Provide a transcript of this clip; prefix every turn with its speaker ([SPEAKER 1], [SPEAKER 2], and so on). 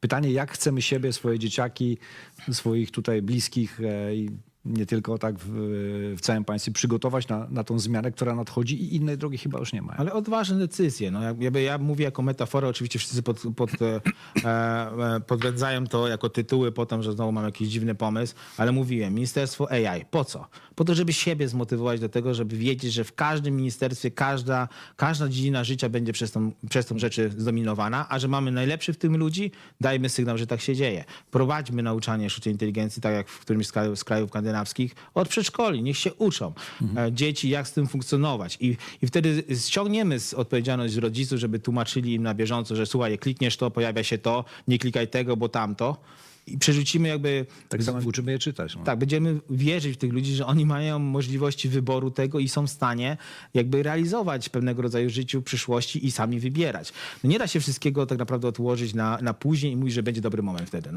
[SPEAKER 1] Pytanie, jak chcemy siebie, swoje dzieciaki, swoich tutaj bliskich e, i nie tylko tak w, w całym państwie przygotować na, na tą zmianę, która nadchodzi i innej drogi chyba już nie ma.
[SPEAKER 2] Ale odważne decyzje. No, jakby ja mówię jako metaforę, oczywiście wszyscy pod, pod, e, e, podkręcają to jako tytuły potem, że znowu mam jakiś dziwny pomysł, ale mówiłem, Ministerstwo AI. Po co? Po to, żeby siebie zmotywować do tego, żeby wiedzieć, że w każdym ministerstwie każda, każda dziedzina życia będzie przez tą, przez tą rzeczy zdominowana, a że mamy najlepszych w tym ludzi, dajmy sygnał, że tak się dzieje. Prowadźmy nauczanie sztucznej inteligencji, tak jak w którymś z krajów, z skandynawskich, od przedszkoli. Niech się uczą e, dzieci, jak z tym funkcjonować. I, I wtedy ściągniemy z odpowiedzialność z rodziców, żeby tłumaczyli im na bieżąco, że słuchaj, klikniesz to, pojawia się to, nie klikaj tego, bo tamto. I przerzucimy jakby
[SPEAKER 1] Tak samo uczymy je czytać. No.
[SPEAKER 2] tak, będziemy wierzyć w tych ludzi, że oni mają możliwości wyboru tego i są w stanie jakby realizować pewnego rodzaju życiu przyszłości i sami wybierać. No nie da się wszystkiego tak naprawdę odłożyć na, na później i mówić, że będzie dobry moment wtedy. No.